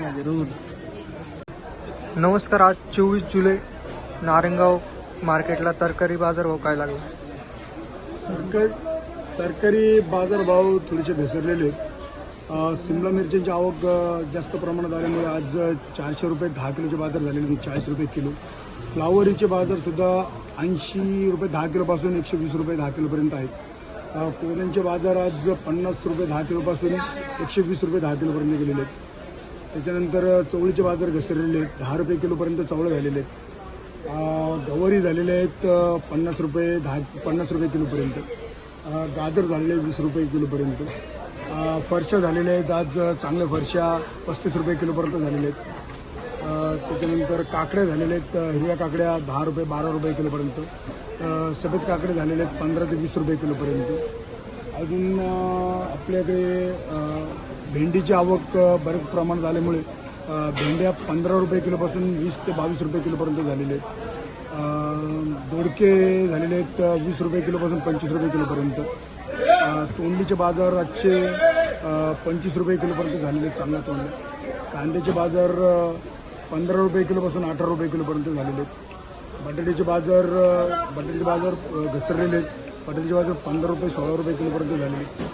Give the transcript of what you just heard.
जरूर नमस्कार आज चोवीस जुलै नारायणगाव मार्केटला तरकारी बाजार भाव काय लागला? तरकारी तरकारी बाजारभाव थोडेसे घसरलेले आहेत. सिमला मिरच्यांची आवक जास्त प्रमाणात आल्यामुळे आज चारशे रुपये दहा किलोचे बाजार झालेले आहेत. चाळीस रुपये किलो. फ्लावरीचे बाजारसुद्धा ऐंशी रुपये दहा किलोपासून एकशे वीस रुपये दहा किलोपर्यंत आहेत. अ, कोल्यांचे बाजार आज पन्नास रुपये दहा किलोपासून एकशे वीस रुपये दहा किलोपर्यंत गेलेले आहेत. त्याच्यानंतर चवळीचे बाजार घसरलेले आहेत. दहा रुपये किलोपर्यंत चवळं झालेले आहेत. अ, गवारी झालेले आहेत पन्नास रुपये दहा पन्नास रुपये किलोपर्यंत. गाजर झालेले वीस रुपये किलोपर्यंत. फरशा झालेल्या आहेत आज चांगल्या फरशा पस्तीस रुपये किलोपर्यंत झालेल्या आहेत. त्याच्यानंतर काकड्या झालेल्या आहेत हिरव्या काकड्या दहा रुपये बारा रुपये किलोपर्यंत. सफेद काकडे झालेले आहेत पंधरा ते वीस रुपये किलोपर्यंत. अजून आपल्याकडे भेंडीची आवक बऱ्याच प्रमाणात आल्यामुळे भेंड्या पंधरा रुपये किलोपासून वीस ते बावीस रुपये किलोपर्यंत झालेले आहेत. दोडके झालेले आहेत वीस रुपये किलोपासून पंचवीस रुपये किलोपर्यंत. तोंडीचे तोंडलीचे बाजार आजचे पंचवीस रुपये किलोपर्यंत झालेले आहेत चांगल्या तोंडल्या. कांद्याचे बाजार पंधरा रुपये किलोपासून अठरा रुपये किलोपर्यंत झालेले आहेत. बटाट्याचे बाजार बटाट्याचे बाजार घसरलेले आहेत. बटाट्याचे बाजार पंधरा रुपये सोळा रुपये किलोपर्यंत झालेले आहेत.